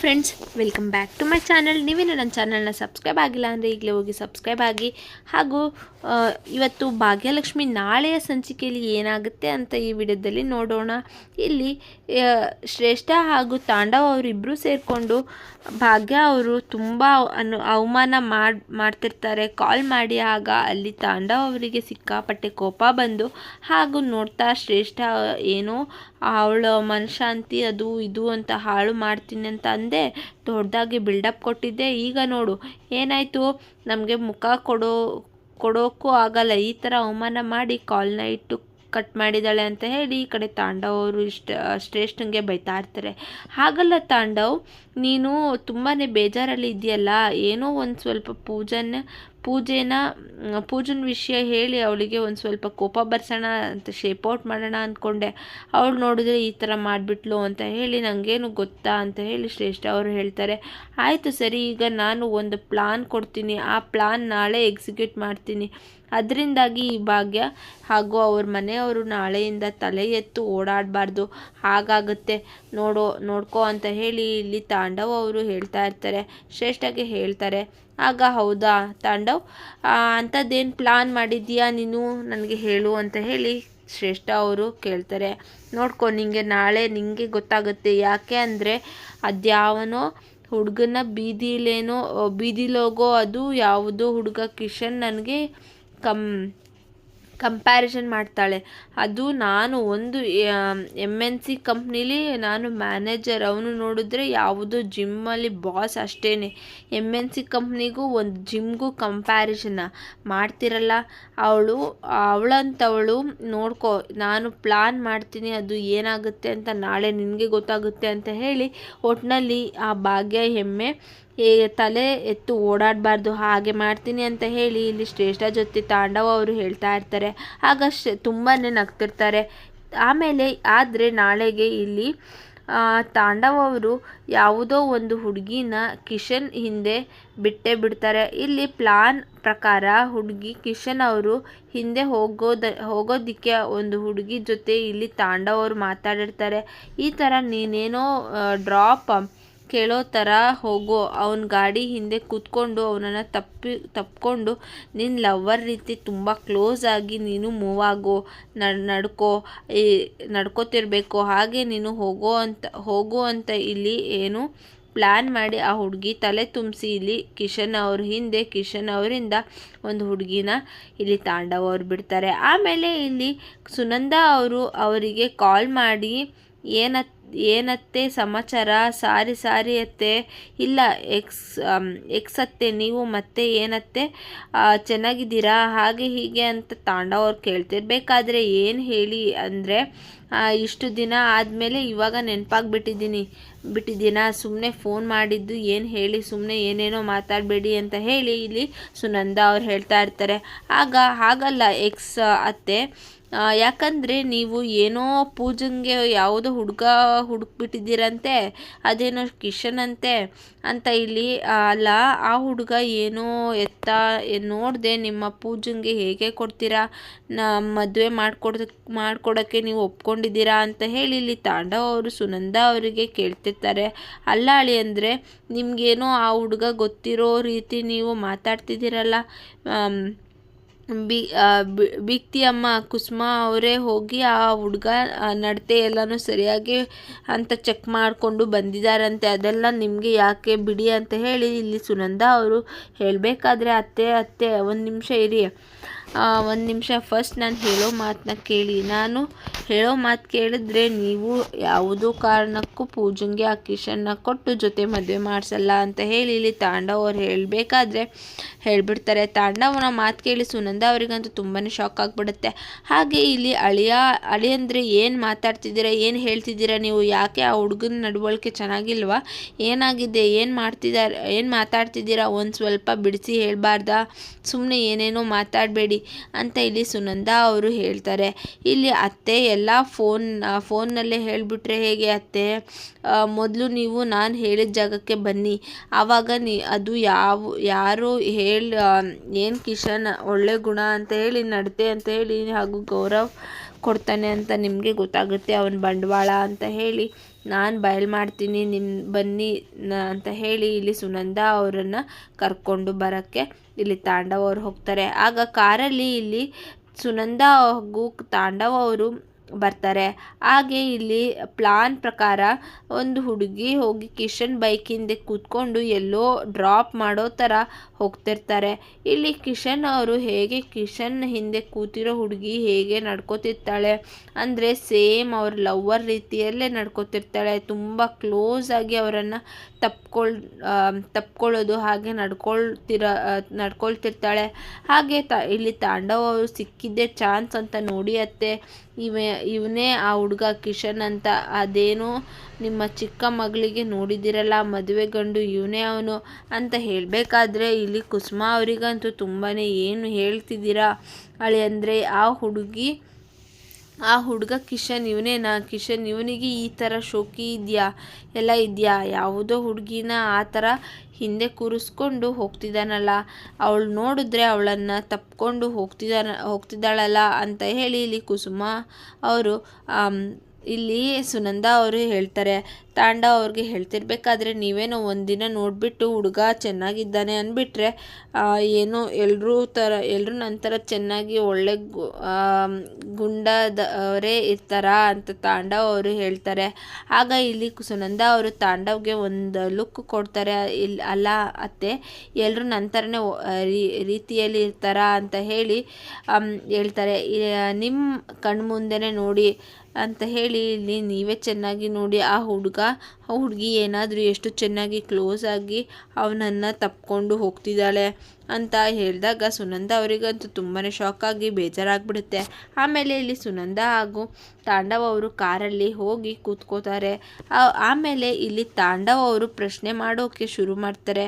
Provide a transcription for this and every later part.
Friends welcome back to my channel ನೀವೇನು ನನ್ನ ಚಾನಲ್ನ ಸಬ್ಸ್ಕ್ರೈಬ್ ಆಗಿಲ್ಲ ಅಂದರೆ ಈಗಲೇ ಹೋಗಿ ಸಬ್ಸ್ಕ್ರೈಬ್ ಆಗಿ. ಹಾಗೂ ಇವತ್ತು ಭಾಗ್ಯಲಕ್ಷ್ಮಿ ನಾಳೆಯ ಸಂಚಿಕೆಯಲ್ಲಿ ಏನಾಗುತ್ತೆ ಅಂತ ಈ ವಿಡಿಯೋದಲ್ಲಿ ನೋಡೋಣ. ಇಲ್ಲಿ ಶ್ರೇಷ್ಠ ಹಾಗೂ ತಾಂಡವ್ ಅವರಿಬ್ಬರೂ ಸೇರಿಕೊಂಡು ಭಾಗ್ಯ ಅವರು ತುಂಬ ಅನು, ಅವಮಾನ ಮಾಡಿ, ಮಾಡ್ತಿರ್ತಾರೆ. ಕಾಲ್ ಮಾಡಿ ಆಗ ಅಲ್ಲಿ ತಾಂಡವ ಅವರಿಗೆ ಸಿಕ್ಕಾಪಟ್ಟೆ ಕೋಪ ಬಂದು, ಹಾಗೂ ನೋಡ್ತಾ ಶ್ರೇಷ್ಠ, ಏನೋ, ಅವಳ ಮನಶಾಂತಿ ಅದು ಇದು ಅಂತ ಹಾಳು ಮಾಡ್ತೀನಿ ಅಂತ ಅಂದೆ ದೊಡ್ಡದಾಗಿ ಬಿಲ್ಡಪ್ ಕೊಟ್ಟಿದ್ದೆ. ಈಗ ನೋಡು, ಏನಾಯಿತು? ನಮಗೆ ಮುಖ ಕೊಡೋ, ಕೊಡೋಕ್ಕೂ ಆಗಲ್ಲ. ಈ ಥರ ಅವಮಾನ ಮಾಡಿ ಕಾಲ್ನ ಇಟ್ಟು ಕಟ್ ಮಾಡಿದ್ದಾಳೆ ಅಂತ ಹೇಳಿ ಈ ಕಡೆ ತಾಂಡವ್ ಅವರು ಇಷ್ಟ ಶ್ರೇಷ್ಠಂಗೆ ಬೈತಾ ಇರ್ತಾರೆ. ಹಾಗಲ್ಲ ತಾಂಡವ್, ನೀನು ತುಂಬಾ ಬೇಜಾರಲ್ಲಿ ಇದೆಯಲ್ಲ, ಏನೋ ಒಂದು ಸ್ವಲ್ಪ ಪೂಜನ, ಪೂಜೆನ, ಪೂಜನ ವಿಷಯ ಹೇಳಿ ಅವಳಿಗೆ ಒಂದು ಸ್ವಲ್ಪ ಕೋಪ ಬರ್ಸೋಣ ಅಂತ ಶೇಪ್ ಔಟ್ ಮಾಡೋಣ ಅಂದ್ಕೊಂಡೆ ಅವಳು ನೋಡಿದ್ರೆ ಈ ಥರ ಮಾಡಿಬಿಟ್ಲು ಅಂತ ಹೇಳಿ ನನಗೇನು ಗೊತ್ತಾ ಅಂತ ಹೇಳಿ ಶ್ರೇಷ್ಠ ಅವರು ಹೇಳ್ತಾರೆ. ಆಯಿತು ಸರಿ, ಈಗ ನಾನು ಒಂದು ಪ್ಲಾನ್ ಕೊಡ್ತೀನಿ. ಆ ಪ್ಲಾನ್ ನಾಳೆ ಎಕ್ಸಿಕ್ಯೂಟ್ ಮಾಡ್ತೀನಿ. ಅದರಿಂದಾಗಿ ಈ ಭಾಗ್ಯ ಹಾಗೂ ಅವ್ರ ಮನೆಯವರು ನಾಳೆಯಿಂದ ತಲೆ ಎತ್ತು ಓಡಾಡಬಾರ್ದು. ಹಾಗಾಗುತ್ತೆ. ನೋಡೋ, ನೋಡ್ಕೋ ಅಂತ ಹೇಳಿ ಇಲ್ಲಿ ತಾಂಡವ್ ಅವರು ಹೇಳ್ತಾ ಇರ್ತಾರೆ. ಶ್ರೇಷ್ಠಗೆ ಹೇಳ್ತಾರೆ. ಆಗ ಹೌದಾ ತಾಂಡವ್? ಅಂಥದ್ದೇನು ಪ್ಲಾನ್ ಮಾಡಿದ್ದೀಯಾ ನೀನು? ನನಗೆ ಹೇಳು ಅಂತ ಹೇಳಿ ಶ್ರೇಷ್ಠ ಅವರು ಕೇಳ್ತಾರೆ. ನೋಡ್ಕೊ, ನಿಂಗೆ ನಾಳೆ ನಿಂಗೆ ಗೊತ್ತಾಗುತ್ತೆ. ಯಾಕೆ ಅಂದರೆ ಅದ್ಯಾವನೋ ಹುಡುಗನ ಬೀದಿಲೇನೋ, ಬೀದಿಲೋಗೋ ಅದು ಯಾವುದೋ ಹುಡುಗ ಕಿಶನ್ ನನಗೆ ಕಮ್ ಕಂಪ್ಯಾರಿಸನ್ ಮಾಡ್ತಾಳೆ. ಅದು ನಾನು ಒಂದು ಎಂ ಎನ್ ಸಿ ಕಂಪ್ನೀಲಿ ನಾನು ಮ್ಯಾನೇಜರ್ ಅವನು ನೋಡಿದ್ರೆ ಯಾವುದೋ ಜಿಮ್ಮಲ್ಲಿ ಬಾಸ್ ಅಷ್ಟೇ ಎಂ ಎನ್ ಸಿ ಕಂಪ್ನಿಗೂ ಒಂದು ಜಿಮ್ಗೂ ಕಂಪ್ಯಾರಿಸನ್ನ ಮಾಡ್ತಿರಲ್ಲ, ಅವಳು, ಅವಳಂತವಳು ನೋಡ್ಕೊ, ನಾನು ಪ್ಲಾನ್ ಮಾಡ್ತೀನಿ, ಅದು ಏನಾಗುತ್ತೆ ಅಂತ ನಾಳೆ ನಿನಗೆ ಗೊತ್ತಾಗುತ್ತೆ ಅಂತ ಹೇಳಿ ಒಟ್ಟಿನಲ್ಲಿ ಆ ಭಾಗ್ಯ, ಹೆಮ್ಮೆ ತಲೆ ಎತ್ತು ಓಡಾಡಬಾರ್ದು, ಹಾಗೆ ಮಾಡ್ತೀನಿ ಅಂತ ಹೇಳಿ ಇಲ್ಲಿ ಶ್ರೇಷ್ಠ ಜೊತೆ ತಾಂಡವ ಅವರು ಹೇಳ್ತಾ ಇರ್ತಾರೆ. ಆಗ ಶ ತುಂಬಾ ನಗ್ತಿರ್ತಾರೆ. ಆಮೇಲೆ, ಆದರೆ ನಾಳೆಗೆ ಇಲ್ಲಿ ತಾಂಡವ ಅವರು ಯಾವುದೋ ಒಂದು ಹುಡುಗಿನ ಕಿಶನ್ ಹಿಂದೆ ಬಿಟ್ಟೇ ಬಿಡ್ತಾರೆ. ಇಲ್ಲಿ ಪ್ಲಾನ್ ಪ್ರಕಾರ ಹುಡುಗಿ ಕಿಶನ್ ಅವರು ಹಿಂದೆ ಹೋಗೋದ, ಹೋಗೋದಕ್ಕೆ ಒಂದು ಹುಡುಗಿ ಜೊತೆ ಇಲ್ಲಿ ತಾಂಡವ್ ಅವರು ಮಾತಾಡಿರ್ತಾರೆ. ಈ ಥರ ನೀನೇನೋ ಡ್ರಾಪ್ ಕೇಳೋ ಥರ ಹೋಗೋ. ಅವ್ನ ಗಾಡಿ ಹಿಂದೆ ಕೂತ್ಕೊಂಡು ಅವನನ್ನು ತಪ್ಪಿ, ತಪ್ಕೊಂಡು ನಿನ್ನ ಲವ್ವರ್ ರೀತಿ ತುಂಬ ಕ್ಲೋಸ್ ಆಗಿ ನೀನು ಮೂವ್ ಆಗೋ. ನಡ್, ನಡ್ಕೋ. ಈ, ನಡ್ಕೋತಿರ್ಬೇಕು. ಹಾಗೆ ನೀನು ಹೋಗೋ ಅಂತ ಹೋಗೋ ಅಂತ ಇಲ್ಲಿ ಏನು ಪ್ಲ್ಯಾನ್ ಮಾಡಿ ಆ ಹುಡುಗಿ ತಲೆ ತುಂಬಿಸಿ ಇಲ್ಲಿ ಕಿಶನ್ ಅವ್ರ ಹಿಂದೆ, ಕಿಶನ್ ಅವರಿಂದ ಒಂದು ಹುಡುಗಿನ ಇಲ್ಲಿ ತಾಂಡವ್ ಅವ್ರು ಬಿಡ್ತಾರೆ. ಆಮೇಲೆ ಇಲ್ಲಿ ಸುನಂದ ಅವರು ಅವರಿಗೆ ಕಾಲ್ ಮಾಡಿ ಏನತ್ ಏನತ್ತೆ ಸಮಾಚಾರ? ಸಾರಿ ಸಾರಿ ಅತ್ತೆ ಇಲ್ಲ, ಎಕ್ಸ್ ಎಕ್ಸ್ ಅತ್ತೆ ನೀವು ಮತ್ತೆ ಏನತ್ತೆ? ಚೆನ್ನಾಗಿದ್ದೀರಾ? ಹಾಗೆ ಹೀಗೆ ಅಂತ ತಾಂಡವ್ರು ಕೇಳ್ತಿರ್ಬೇಕಾದ್ರೆ ಏನು ಹೇಳಿ ಅಂದರೆ ಇಷ್ಟು ದಿನ ಆದಮೇಲೆ ಇವಾಗ ನೆನಪಾಗ್ಬಿಟ್ಟಿದ್ದೀನಿ. ಬಿಟ್ಟಿದ್ದೀನ? ಸುಮ್ಮನೆ ಫೋನ್ ಮಾಡಿದ್ದು ಏನು ಹೇಳಿ ಸುಮ್ಮನೆ ಏನೇನೋ ಮಾತಾಡಬೇಡಿ ಅಂತ ಹೇಳಿ ಇಲ್ಲಿ ಸುನಂದ ಅವ್ರು ಹೇಳ್ತಾ ಇರ್ತಾರೆ. ಆಗ ಹಾಗಲ್ಲ, ಎಕ್ಸ್ ಅತ್ತೆ ಯಾಕಂದರೆ ನೀವು ಏನೋ ಪೂಜಂಗೆ ಯಾವುದೋ ಹುಡುಗ ಹುಡುಕ್ಬಿಟ್ಟಿದ್ದೀರಂತೆ, ಅದೇನೋ ಕಿಶನ್ ಅಂತೆ ಅಂತ ಇಲ್ಲಿ ಅಲ್ಲ, ಆ ಹುಡುಗ ಏನೋ ಎತ್ತ ನೋಡಿದೆ ನಿಮ್ಮ ಪೂಜನ್ಗೆ ಹೇಗೆ ಕೊಡ್ತೀರಾ, ನ, ಮದುವೆ ಮಾಡಿಕೊಡ್, ಮಾಡಿಕೊಡೋಕ್ಕೆ ನೀವು ಒಪ್ಕೊಂಡಿದ್ದೀರಾ ಅಂತ ಹೇಳಿ ಇಲ್ಲಿ ತಾಂಡವ ಅವರು, ಸುನಂದ ಅವರಿಗೆ ಕೇಳ್ತಿರ್ತಾರೆ. ಅಲ್ಲ ಅಳಿ ಅಂದರೆ ನಿಮಗೇನೋ ಆ ಹುಡುಗ ಗೊತ್ತಿರೋ ರೀತಿ ನೀವು ಮಾತಾಡ್ತಿದ್ದೀರಲ್ಲ ಬಿ ಬೀಗ್ತಿ ಅಮ್ಮ ಕುಸುಮ ಅವರೇ ಹೋಗಿ ಆ ಹುಡುಗ ನಡತೆ ಎಲ್ಲನೂ ಸರಿಯಾಗಿ ಅಂತ ಚೆಕ್ ಮಾಡಿಕೊಂಡು ಬಂದಿದ್ದಾರಂತೆ ಅದೆಲ್ಲ ನಿಮಗೆ ಯಾಕೆ ಬಿಡಿ ಅಂತ ಹೇಳಿ ಇಲ್ಲಿ ಸುನಂದ ಅವರು ಹೇಳಬೇಕಾದ್ರೆ, ಅತ್ತೆ ಅತ್ತೆ, ಒಂದು ನಿಮಿಷ ಇರಿ. ಒಂದು ನಿಮಿಷ ಫಸ್ಟ್ ನಾನು ಹೇಳೋ ಮಾತನ್ನ ಕೇಳಿ. ನಾನು ಹೇಳೋ ಮಾತು ಕೇಳಿದ್ರೆ ನೀವು ಯಾವುದೋ ಕಾರಣಕ್ಕೂ ಪೂಜನ್ಗೆ ಆ ಕಿಶನ್ನ ಕೊಟ್ಟು ಜೊತೆ ಮದುವೆ ಮಾಡಿಸಲ್ಲ ಅಂತ ಹೇಳಿ ಇಲ್ಲಿ ತಾಂಡವ್ ಹೇಳಬೇಕಾದ್ರೆ ಹೇಳ್ಬಿಡ್ತಾರೆ. ತಾಂಡವನ ಮಾತು ಕೇಳಿ ಸುನಂದ ಅವರಿಗಂತೂ ತುಂಬಾ ಶಾಕ್ ಆಗಿಬಿಡುತ್ತೆ. ಹಾಗೆ ಇಲ್ಲಿ ಅಳಿಯ ಅಳಿಯಂದ್ರೆ ಏನು ಮಾತಾಡ್ತಿದ್ದೀರಾ, ಏನು ಹೇಳ್ತಿದ್ದೀರಾ, ನೀವು ಯಾಕೆ ಆ ಹುಡುಗನ ನಡವಳಿಕೆ ಚೆನ್ನಾಗಿಲ್ವಾ? ಏನಾಗಿದೆ, ಏನು ಮಾಡ್ತಿದ್ದಾರೆ ಏನು ಮಾತಾಡ್ತಿದ್ದೀರಾ? ಒಂದು ಸ್ವಲ್ಪ ಬಿಡಿಸಿ ಹೇಳಬಾರ್ದಾ? ಸುಮ್ಮನೆ ಏನೇನೋ ಮಾತಾಡಬೇಡಿ. ಅಂತ ಇಲ್ಲಿ ಸುನಂದ ಅವರು ಹೇಳ್ತಾರೆ. ಇಲ್ಲಿ ಅತ್ತೆ ಎಲ್ಲ ಫೋನ್ ಫೋನ್ನಲ್ಲೇ ಹೇಳಿಬಿಟ್ರೆ ಹೇಗೆ ಅತ್ತೆ? ಮೊದಲು ನೀವು, ನಾನು ಹೇಳಿದ ಜಾಗಕ್ಕೆ ಬನ್ನಿ. ಆವಾಗ ನೀ, ಅದು ಯಾವ, ಯಾರು ಹೇಳಿ ಏನು ಕಿಶನ್ ಒಳ್ಳೆ ಗುಣ ಅಂತ ಹೇಳಿ, ನಡತೆ ಅಂತ ಹೇಳಿ ಹಾಗೂ ಗೌರವ್ ಕೊಡ್ತಾನೆ ಅಂತ ನಿಮಗೆ ಗೊತ್ತಾಗುತ್ತೆ. ಅವನ ಬಂಡವಾಳ ಅಂತ ಹೇಳಿ, ನಾನು ಬಯಲು ಮಾಡ್ತೀನಿ ನಿಮ್ಮ ಬನ್ನಿ ಅಂತ ಹೇಳಿ ಇಲ್ಲಿ ಸುನಂದ ಅವರನ್ನು ಕರ್ಕೊಂಡು ಬರೋಕ್ಕೆ ಇಲ್ಲಿ ತಾಂಡವ ಅವರು ಹೋಗ್ತಾರೆ. ಆಗ ಕಾರಲ್ಲಿ ಇಲ್ಲಿ ಸುನಂದ ಹಾಗೂ ತಾಂಡವ ಅವರು ಬರ್ತಾರೆ. ಹಾಗೆ ಇಲ್ಲಿ ಪ್ಲಾನ್ ಪ್ರಕಾರ ಒಂದು ಹುಡುಗಿ ಹೋಗಿ ಕಿಶನ್ ಬೈಕ್ ಹಿಂದೆ ಕೂತ್ಕೊಂಡು ಎಲ್ಲೋ ಡ್ರಾಪ್ ಮಾಡೋ ಥರ ಹೋಗ್ತಿರ್ತಾರೆ. ಇಲ್ಲಿ ಕಿಶನ್ ಅವರು ಹೇಗೆ ಕಿಶನ್ ಹಿಂದೆ ಕೂತಿರೋ ಹುಡುಗಿ ಹೇಗೆ ನಡ್ಕೋತಿರ್ತಾಳೆ ಅಂದರೆ ಸೇಮ್ ಅವ್ರ ಲವ್ವರ್ ರೀತಿಯಲ್ಲೇ ನಡ್ಕೋತಿರ್ತಾಳೆ. ತುಂಬ ಕ್ಲೋಸ್ ಆಗಿ ಅವರನ್ನು ತಪ್ಕೊಳ್ ತಪ್ಕೊಳ್ಳೋದು ಹಾಗೆ ನಡ್ಕೊಳ್ತಿರ ನಡ್ಕೊಳ್ತಿರ್ತಾಳೆ. ಹಾಗೆ ತ, ಇಲ್ಲಿ ತಾಂಡವ ಅವರು ಸಿಕ್ಕಿದ್ದೇ ಚಾನ್ಸ್ ಅಂತ ನೋಡಿ ಅತ್ತೆ. ಇವ, ಇವನೇ ಆ ಹುಡುಗ ಕಿಶನ್ ಅಂತ. ಅದೇನು ನಿಮ್ಮ ಚಿಕ್ಕ ಮಗಳಿಗೆ ನೋಡಿದಿರಲ್ಲ, ಮದುವೆ ಗಂಡು ಇವನೇ ಅವನು ಅಂತ ಹೇಳಬೇಕಾದ್ರೆ ಇಲ್ಲಿ ಕುಸುಮಾ ಅವರಿಗಂತೂ ತುಂಬಾ ಏನು ಹೇಳ್ತಿದ್ದೀರಾ? ಅಳಿ ಅಂದರೆ ಆ ಹುಡುಗಿ ಆ ಹುಡುಗ ಕಿಶನ್, ಇವನೇನಾ? ಕಿಶನ್, ಇವನಿಗೆ ಈ ಥರ ಶೋಕಿ ಇದೆಯಾ? ಎಲ್ಲ ಇದೆಯಾ? ಯಾವುದೋ ಹುಡುಗಿನ ಆ ಥರ ಹಿಂದೆ ಕೂರಿಸ್ಕೊಂಡು ಹೋಗ್ತಿದ್ದಾನಲ್ಲ ಅವಳು ನೋಡಿದ್ರೆ ಅವಳನ್ನು ತಪ್ಪಿಕೊಂಡು ಹೋಗ್ತಿದ್ದಾನ ಹೋಗ್ತಿದ್ದಾಳಲ್ಲ ಅಂತ ಹೇಳಿ ಇಲ್ಲಿ ಕುಸುಮ ಅವರು ಇಲ್ಲಿ ಸುನಂದ ಅವರು ಹೇಳ್ತಾರೆ. ತಾಂಡ ಅವ್ರಿಗೆ ಹೇಳ್ತಿರ್ಬೇಕಾದ್ರೆ ನೀವೇನೋ ಒಂದಿನ ನೋಡಿಬಿಟ್ಟು ಹುಡುಗ ಚೆನ್ನಾಗಿದ್ದಾನೆ ಅಂದ್ಬಿಟ್ರೆ ಏನೋ ಎಲ್ಲರೂ ಥರ ಎಲ್ಲರೂ ನಂತರ ಚೆನ್ನಾಗಿ ಒಳ್ಳೆ ಗುಂಡದವರೇ ಇರ್ತಾರ ಅಂತ ತಾಂಡವ್ ಅವರು ಹೇಳ್ತಾರೆ. ಆಗ ಇಲ್ಲಿ ಸುನಂದ ಅವರು ತಾಂಡವ್ಗೆ ಒಂದು ಲುಕ್ ಕೊಡ್ತಾರೆ. ಇಲ್ಲಿ ಅಲ್ಲ ಅತ್ತೆ ಎಲ್ಲರೂ ನಂತರನೇ ರೀತಿಯಲ್ಲಿ ಇರ್ತಾರ ಅಂತ ಹೇಳಿ ಹೇಳ್ತಾರೆ. ನಿಮ್ಮ ಕಣ್ಮುಂದೆನೇ ನೋಡಿ ಅಂತ ಹೇಳಿ ಇಲ್ಲಿ ನೀವೇ ಚೆನ್ನಾಗಿ ನೋಡಿ ಆ ಹುಡುಗ ಆ ಹುಡುಗಿ ಏನಾದರೂ ಎಷ್ಟು ಚೆನ್ನಾಗಿ ಕ್ಲೋಸ್ ಆಗಿ ಅವನನ್ನು ತಪ್ಕೊಂಡು ಹೋಗ್ತಿದ್ದಾಳೆ ಅಂತ ಹೇಳಿದಾಗ ಸುನಂದ ಅವರಿಗಂತೂ ತುಂಬಾ ಆಗಿ ಬೇಜಾರಾಗ್ಬಿಡುತ್ತೆ. ಆಮೇಲೆ ಇಲ್ಲಿ ಸುನಂದ ಹಾಗೂ ತಾಂಡವ ಅವರು ಕಾರಲ್ಲಿ ಹೋಗಿ ಕೂತ್ಕೋತಾರೆ. ಆಮೇಲೆ ಇಲ್ಲಿ ತಾಂಡವ ಅವರು ಪ್ರಶ್ನೆ ಮಾಡೋಕ್ಕೆ ಶುರು ಮಾಡ್ತಾರೆ.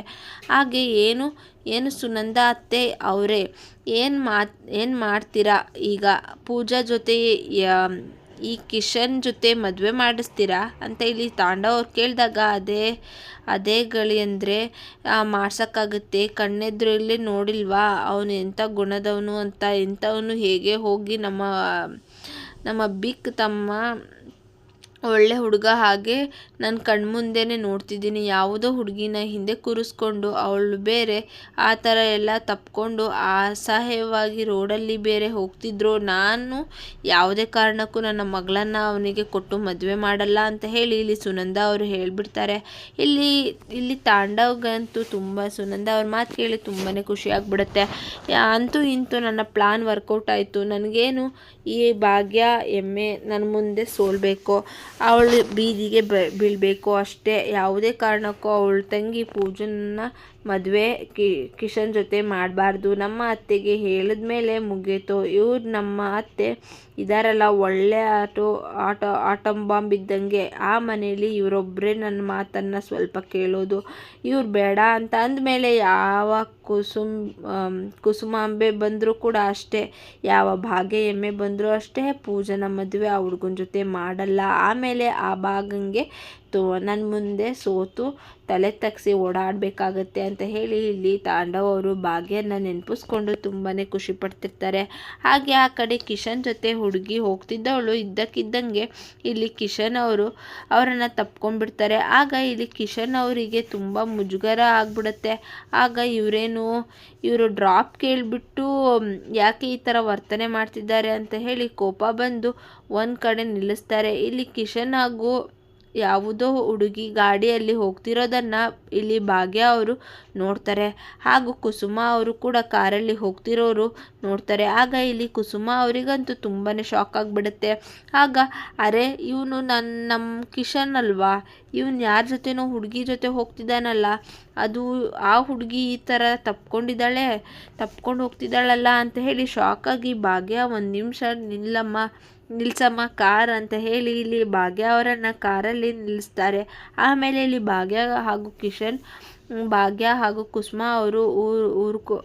ಹಾಗೆ ಏನು ಏನು ಸುನಂದ ಅತ್ತೆ ಅವರೇ, ಏನು ಮಾತು, ಏನು ಮಾಡ್ತೀರಾ? ಈಗ ಪೂಜಾ ಜೊತೆ ಈ ಕಿಶನ್ ಜೊತೆ ಮದುವೆ ಮಾಡಿಸ್ತೀರಾ? ಅಂತ ಇಲ್ಲಿ ತಾಂಡವ್ ಅವ್ರು ಕೇಳಿದಾಗ ಅದೇ ಅದೇ ಗಳಿ ಅಂದರೆ ಮಾಡ್ಸೋಕ್ಕಾಗುತ್ತೆ. ಕಣ್ಣೆದುರಲ್ಲಿ ನೋಡಿಲ್ವಾ? ಅವನು ಎಂಥ ಗುಣದವನು ಅಂತ ಎಂಥವನು ಹೇಗೆ ಹೋಗಿ ನಮ್ಮ ನಮ್ಮ ಬಿಕ್ ತಮ್ಮ ಒಳ್ಳೆ ಹುಡುಗ ಹಾಗೆ ನನ್ನ ಕಣ್ಮುಂದೆನೇ ನೋಡ್ತಿದ್ದೀನಿ. ಯಾವುದೋ ಹುಡುಗಿನ ಹಿಂದೆ ಕೂರಿಸ್ಕೊಂಡು ಅವಳು ಬೇರೆ, ಆ ಥರ ಎಲ್ಲ ತಪ್ಪಿಕೊಂಡು ಅಸಹ್ಯವಾಗಿ ರೋಡಲ್ಲಿ ಬೇರೆ ಹೋಗ್ತಿದ್ರು. ನಾನು ಯಾವುದೇ ಕಾರಣಕ್ಕೂ ನನ್ನ ಮಗಳನ್ನು ಅವನಿಗೆ ಕೊಟ್ಟು ಮದುವೆ ಮಾಡಲ್ಲ ಅಂತ ಹೇಳಿ ಇಲ್ಲಿ ಸುನಂದ ಅವರು ಹೇಳಿಬಿಡ್ತಾರೆ. ಇಲ್ಲಿ ಇಲ್ಲಿ ತಾಂಡವ್ಗಂತೂ ತುಂಬ, ಸುನಂದ ಅವ್ರ ಮಾತು ಕೇಳಿ ತುಂಬಾ ಖುಷಿಯಾಗ್ಬಿಡುತ್ತೆ ಅಂತೂ ಇಂತೂ ನನ್ನ ಪ್ಲಾನ್ ವರ್ಕೌಟ್ ಆಯಿತು. ನನಗೇನು ಈ ಭಾಗ್ಯ, ಎಮ್ಮೆ ನನ್ನ ಮುಂದೆ ಸೋಲ್ಬೇಕು. ಅವಳು ಬೀದಿಗೆ ಬೀಳಬೇಕು ಅಷ್ಟೇ. ಯಾವುದೇ ಕಾರಣಕ್ಕೂ ಅವಳ ತಂಗಿ ಪೂಜನ್ನ ಮದುವೆ ಕಿಶನ್ ಜೊತೆ ಮಾಡಬಾರ್ದು. ನಮ್ಮ ಅತ್ತೆಗೆ ಹೇಳಿದ ಮೇಲೆ ಮುಗೀತು. ಇವ್ರು ನಮ್ಮ ಅತ್ತೆ ಇದಾರಲ್ಲ, ಒಳ್ಳೆ ಆಟೋ ಆಟೋ ಆಟಮ್ ಬಾಂಬ್ ಇದ್ದಂಗೆ. ಆ ಮನೇಲಿ ಇವರೊಬ್ಬರೇ ನನ್ನ ಮಾತನ್ನು ಸ್ವಲ್ಪ ಕೇಳೋದು. ಇವ್ರು ಬೇಡ ಅಂತ ಅಂದಮೇಲೆ ಯಾವ ಕುಸುಮ್ ಕುಸುಮಾಂಬೆ ಬಂದರೂ ಕೂಡ ಅಷ್ಟೇ. ಯಾವ ಭಾಗ್ಯ ಎಮ್ಮೆ ಬಂದರೂ ಅಷ್ಟೇ. ಪೂಜನ ಮದುವೆ ಆ ಹುಡುಗನ ಜೊತೆ ಮಾಡಲ್ಲ. ಆಮೇಲೆ ಆ ಭಾಗಂಗೆ ತೋ ನನ್ನ ಮುಂದೆ ಸೋತು ತಲೆ ತಗ್ಸಿ ಓಡಾಡಬೇಕಾಗತ್ತೆ ಅಂತ ಹೇಳಿ ಇಲ್ಲಿ ತಾಂಡವ್ ಅವರು ಭಾಗ್ಯನ ನೆನಪಿಸ್ಕೊಂಡು ತುಂಬಾ ಖುಷಿ ಪಡ್ತಿರ್ತಾರೆ. ಹಾಗೆ ಆ ಕಡೆ ಕಿಶನ್ ಜೊತೆ ಹುಡುಗಿ ಹೋಗ್ತಿದ್ದವಳು ಇದ್ದಕ್ಕಿದ್ದಂಗೆ ಇಲ್ಲಿ ಕಿಶನ್ ಅವರು ಅವರನ್ನು ತಪ್ಕೊಂಡ್ಬಿಡ್ತಾರೆ. ಆಗ ಇಲ್ಲಿ ಕಿಶನ್ ಅವರಿಗೆ ತುಂಬ ಮುಜುಗರ ಆಗ್ಬಿಡುತ್ತೆ. ಆಗ ಇವರೇನು, ಇವರು ಡ್ರಾಪ್ ಕೇಳಿಬಿಟ್ಟು ಯಾಕೆ ಈ ಥರ ವರ್ತನೆ ಮಾಡ್ತಿದ್ದಾರೆ? ಅಂತ ಹೇಳಿ ಕೋಪ ಬಂದು ಒಂದು ಕಡೆ ನಿಲ್ಲಿಸ್ತಾರೆ. ಇಲ್ಲಿ ಕಿಶನ್ ಹಾಗೂ ಯಾವುದೋ ಹುಡುಗಿ ಗಾಡಿಯಲ್ಲಿ ಹೋಗ್ತಿರೋದನ್ನ ಇಲ್ಲಿ ಭಾಗ್ಯ ಅವರು ನೋಡ್ತಾರೆ. ಹಾಗೂ ಕುಸುಮ ಅವರು ಕೂಡ ಕಾರಲ್ಲಿ ಹೋಗ್ತಿರೋರು ನೋಡ್ತಾರೆ. ಆಗ ಇಲ್ಲಿ ಕುಸುಮ ಅವರಿಗಂತೂ ತುಂಬಾ ಶಾಕ್ ಆಗಿಬಿಡುತ್ತೆ. ಆಗ, ಅರೆ, ಇವನು ನನ್ನ ನಮ್ಮ ಕಿಶನ್ ಅಲ್ವಾ? ಇವನು ಯಾರ ಜೊತೆನೋ ಹುಡುಗಿ ಜೊತೆ ಹೋಗ್ತಿದ್ದಾನಲ್ಲ ಅದು ಆ ಹುಡುಗಿ ಈ ಥರ ತಪ್ಕೊಂಡಿದ್ದಾಳೆ, ತಪ್ಕೊಂಡು ಹೋಗ್ತಿದ್ದಾಳಲ್ಲ? ಅಂತ ಹೇಳಿ ಶಾಕಾಗಿ ಭಾಗ್ಯ ಒಂದು ನಿಮಿಷ ನಿಲ್ಲಮ್ಮ. ನಿಲ್ಸಮ್ಮ ಕಾರ್ ಅಂತ ಹೇಳಿ ಇಲ್ಲಿ ಭಾಗ್ಯ ಅವರನ್ನು ಕಾರಲ್ಲಿ ನಿಲ್ಲಿಸ್ತಾರೆ. ಆಮೇಲೆ ಇಲ್ಲಿ ಭಾಗ್ಯ ಹಾಗೂ ಕಿಶನ್, ಭಾಗ್ಯ ಹಾಗೂ ಕುಸುಮ ಅವರು ಊರು ಊರ್ಕೊ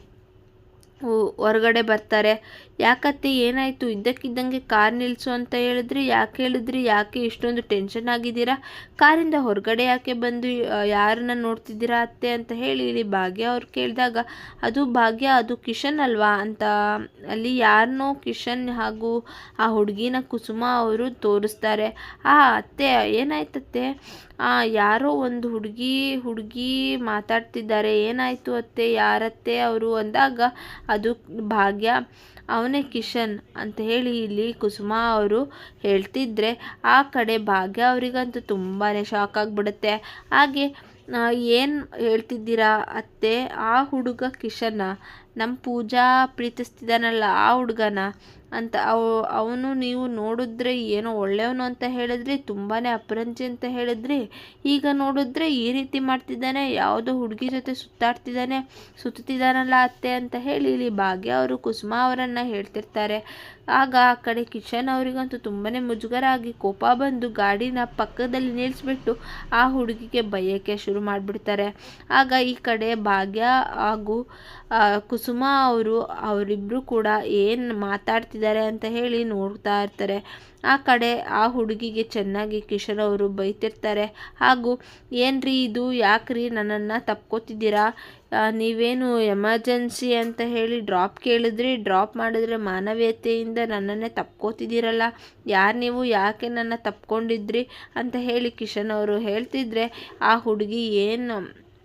ಹೊರಗಡೆ ಬರ್ತಾರೆ. ಯಾಕತ್ತೆ, ಏನಾಯಿತು? ಇದ್ದಕ್ಕಿದ್ದಂಗೆ ಕಾರ್ ನಿಲ್ಲಿಸು ಅಂತ ಹೇಳಿದ್ರಿ? ಯಾಕೆ ಹೇಳಿದ್ರಿ? ಯಾಕೆ ಇಷ್ಟೊಂದು ಟೆನ್ಷನ್ ಆಗಿದ್ದೀರಾ? ಕಾರಿಂದ ಹೊರಗಡೆ ಯಾಕೆ ಬಂದು ಯಾರನ್ನ ನೋಡ್ತಿದ್ದೀರಾ ಅತ್ತೆ ಅಂತ ಹೇಳಿ, ಇಲ್ಲಿ ಭಾಗ್ಯ ಅವ್ರು ಕೇಳಿದಾಗ, ಅದು ಭಾಗ್ಯ, ಅದು ಕಿಶನ್ ಅಲ್ವಾ? ಅಂತ. ಅಲ್ಲಿ ಯಾರನ್ನೋ ಕಿಶನ್ ಹಾಗೂ ಆ ಹುಡುಗಿನ ಕುಸುಮ ಅವರು ತೋರಿಸ್ತಾರೆ. ಆ, ಅತ್ತೆ, ಏನಾಯ್ತತ್ತೆ? ಯಾರೋ ಒಂದು ಹುಡುಗಿ ಹುಡುಗಿ ಮಾತಾಡ್ತಿದ್ದಾರೆ. ಏನಾಯಿತು ಅತ್ತೆ? ಯಾರತ್ತೆ? ಅವರು ಅಂದಾಗ, ಅದು ಭಾಗ್ಯ. ಅವನೇ ಕಿಶನ್ ಅಂತ ಹೇಳಿ ಇಲ್ಲಿ ಕುಸುಮ ಅವರು ಹೇಳ್ತಿದ್ರೆ, ಆ ಕಡೆ ಭಾಗ್ಯ ಅವರಿಗಂತೂ ತುಂಬಾ ಶಾಕ್ ಆಗಿಬಿಡುತ್ತೆ. ಹಾಗೆ ಏನು ಹೇಳ್ತಿದ್ದೀರಾ ಅತ್ತೆ? ಆ ಹುಡುಗ ಕಿಶನ ನಮ್ಮ ಪೂಜಾ ಪ್ರೀತಿಸ್ತಿದ್ದಾನಲ್ಲ, ಆ ಹುಡುಗನ? ಅಂತ ಅವ, ಅವನು ನೀವು ನೋಡಿದ್ರೆ ಏನೋ ಒಳ್ಳೆಯವನು ಅಂತ ಹೇಳಿದ್ರಿ ತುಂಬಾ ಅಪರಂಜಿ ಅಂತ ಹೇಳಿದ್ರಿ ಈಗ ನೋಡಿದ್ರೆ ಈ ರೀತಿ ಮಾಡ್ತಿದ್ದಾನೆ, ಯಾವುದೋ ಹುಡುಗಿ ಜೊತೆ ಸುತ್ತಾಡ್ತಿದ್ದಾನೆ ಸುತ್ತಿದ್ದಾನಲ್ಲ ಅತ್ತೆ ಅಂತ ಹೇಳಿ ಇಲ್ಲಿ ಭಾಗ್ಯ ಅವರು ಕುಸುಮ ಅವರನ್ನು ಹೇಳ್ತಿರ್ತಾರೆ. ಆಗ ಆ ಕಡೆ ಕಿಶನ್ ಅವರಿಗಂತೂ ತುಂಬಾ ಮುಜುಗರ ಆಗಿ ಕೋಪ ಬಂದು ಗಾಡಿನ ಪಕ್ಕದಲ್ಲಿ ನಿಲ್ಲಿಸ್ಬಿಟ್ಟು ಆ ಹುಡುಗಿಗೆ ಬಯ್ಯಕ್ಕೆ ಶುರು ಮಾಡಿಬಿಡ್ತಾರೆ. ಆಗ ಈ ಕಡೆ ಭಾಗ್ಯ ಹಾಗೂ ಕುಸುಮ ಅವರು ಅವರಿಬ್ಬರು ಕೂಡ ಏನು ಮಾತಾಡ್ತಿದ್ದಾರೆ ಅಂತ ಹೇಳಿ ನೋಡ್ತಾ ಇರ್ತಾರೆ. ಆ ಕಡೆ ಆ ಹುಡುಗಿಗೆ ಚೆನ್ನಾಗಿ ಕಿಶನ್ ಅವರು ಬೈತಿರ್ತಾರೆ. ಹಾಗೂ, ಏನ್ರಿ ಇದು? ಯಾಕ್ರಿ ನನ್ನನ್ನು ತಪ್ಕೋತಿದ್ದೀರಾ? ನೀವೇನು ಎಮರ್ಜೆನ್ಸಿ ಅಂತ ಹೇಳಿ ಡ್ರಾಪ್ ಕೇಳಿದ್ರಿ? ಡ್ರಾಪ್ ಮಾಡಿದ್ರೆ ಮಾನವೀಯತೆಯಿಂದ ನನ್ನನ್ನೇ ತಪ್ಕೋತಿದ್ದೀರಲ್ಲ? ಯಾರು ನೀವು? ಯಾಕೆ ನನ್ನ ತಪ್ಕೊಂಡಿದ್ರಿ? ಅಂತ ಹೇಳಿ ಕಿಶನ್ ಅವರು ಹೇಳ್ತಿದ್ರೆ, ಆ ಹುಡುಗಿ ಏನು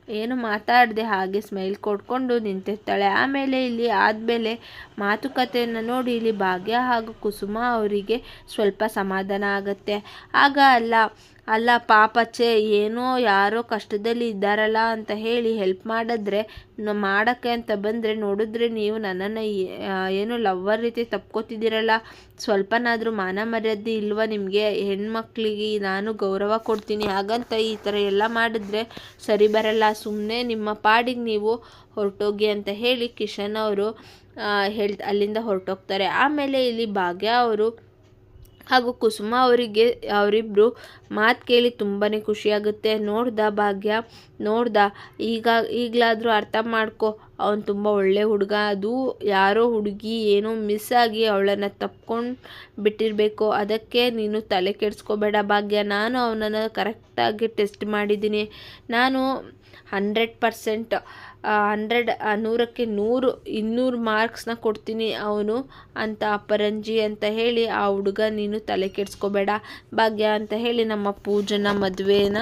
ಏನು ಮಾತಾಡದೆ ಹಾಗೆ ಸ್ಮೈಲ್ ಕೊಡ್ಕೊಂಡು ನಿಂತಿರ್ತಾಳೆ. ಆಮೇಲೆ ಇಲ್ಲಿ ಆದಮೇಲೆ ಮಾತುಕತೆಯನ್ನು ನೋಡಿ ಇಲ್ಲಿ ಭಾಗ್ಯ ಹಾಗೂ ಕುಸುಮ ಅವರಿಗೆ ಸ್ವಲ್ಪ ಸಮಾಧಾನ ಆಗುತ್ತೆ. ಆಗ ಅಲ್ಲ ಅಲ್ಲ, ಪಾಪಚ್ಚೆ, ಏನೋ ಯಾರೋ ಕಷ್ಟದಲ್ಲಿ ಇದ್ದಾರಲ್ಲ ಅಂತ ಹೇಳಿ ಹೆಲ್ಪ್ ಮಾಡಿದ್ರೆ ಮಾಡೋಕ್ಕೆ ಅಂತ ಬಂದರೆ ನೋಡಿದ್ರೆ ನೀವು ನನ್ನನ್ನು ಏನು ಲವ್ವರ್ ರೀತಿ ತಪ್ಕೋತಿದ್ದೀರಲ್ಲ. ಸ್ವಲ್ಪನಾದರೂ ಮಾನ ಮರ್ಯಾದೆ ಇಲ್ವಾ ನಿಮಗೆ? ಹೆಣ್ಮಕ್ಳಿಗೆ ನಾನು ಗೌರವ ಕೊಡ್ತೀನಿ. ಹಾಗಂತ ಈ ಥರ ಎಲ್ಲ ಮಾಡಿದ್ರೆ ಸರಿ ಬರಲ್ಲ. ಸುಮ್ಮನೆ ನಿಮ್ಮ ಪಾಡಿಗೆ ನೀವು ಹೊರಟೋಗಿ ಅಂತ ಹೇಳಿ ಕಿಶನ್ ಅವರು ಹೇಳ್, ಅಲ್ಲಿಂದ ಹೊರಟೋಗ್ತಾರೆ. ಆಮೇಲೆ ಇಲ್ಲಿ ಭಾಗ್ಯ ಅವರು ಹಾಗೂ ಕುಸುಮ ಅವರಿಗೆ ಅವರಿಬ್ಬರು ಮಾತು ಕೇಳಿ ತುಂಬಾ ಖುಷಿಯಾಗುತ್ತೆ. ನೋಡ್ದ ಭಾಗ್ಯ, ನೋಡ್ದ, ಈಗ, ಈಗಲಾದರೂ ಅರ್ಥ ಮಾಡ್ಕೊ, ಅವನು ತುಂಬ ಒಳ್ಳೆ ಹುಡುಗ. ಅದು ಯಾರೋ ಹುಡುಗಿ ಏನೋ ಮಿಸ್ ಆಗಿ ಅವಳನ್ನು ತಪ್ಕೊಂಡು ಬಿಟ್ಟಿರಬೇಕು. ಅದಕ್ಕೆ ನೀನು ತಲೆ ಕೆಡಿಸ್ಕೋಬೇಡ ಭಾಗ್ಯ. ನಾನು ಅವನನ್ನು ಕರೆಕ್ಟಾಗಿ ಟೆಸ್ಟ್ ಮಾಡಿದ್ದೀನಿ. ನಾನು ಹಂಡ್ರೆಡ್ ಪರ್ಸೆಂಟ್ ಹಂಡ್ರೆಡ್ ನೂರಕ್ಕೆ ನೂರು, ಇನ್ನೂರು ಮಾರ್ಕ್ಸ್ನ ಕೊಡ್ತೀನಿ ಅವನು ಅಂತ ಅಪರಂಜಿ ಅಂತ ಹೇಳಿ ಆ ಹುಡುಗ ನೀನು ತಲೆ ಕೆಡಿಸ್ಕೋಬೇಡ, ಭಾಗ್ಯ ಅಂತ ಹೇಳಿ ನಮ್ಮ ಪೂಜನ ಮದುವೆನ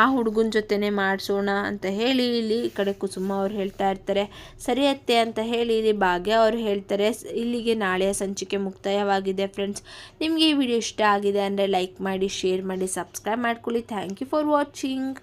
ಆ ಹುಡುಗನ ಜೊತೆನೇ ಮಾಡಿಸೋಣ ಅಂತ ಹೇಳಿ ಇಲ್ಲಿ ಈ ಕಡೆ ಕುಸುಮ ಅವ್ರು ಹೇಳ್ತಾ ಇರ್ತಾರೆ. ಸರಿ ಅತ್ತೆ ಅಂತ ಹೇಳಿ ಇಲ್ಲಿ ಭಾಗ್ಯ ಅವರು ಹೇಳ್ತಾರೆ. ಇಲ್ಲಿಗೆ ನಾಳೆಯ ಸಂಚಿಕೆ ಮುಕ್ತಾಯವಾಗಿದೆ ಫ್ರೆಂಡ್ಸ್. ನಿಮಗೆ ಈ ವಿಡಿಯೋ ಇಷ್ಟ ಆಗಿದೆ ಅಂದರೆ ಲೈಕ್ ಮಾಡಿ, ಶೇರ್ ಮಾಡಿ, ಸಬ್ಸ್ಕ್ರೈಬ್ ಮಾಡ್ಕೊಳ್ಳಿ. Thank you for watching.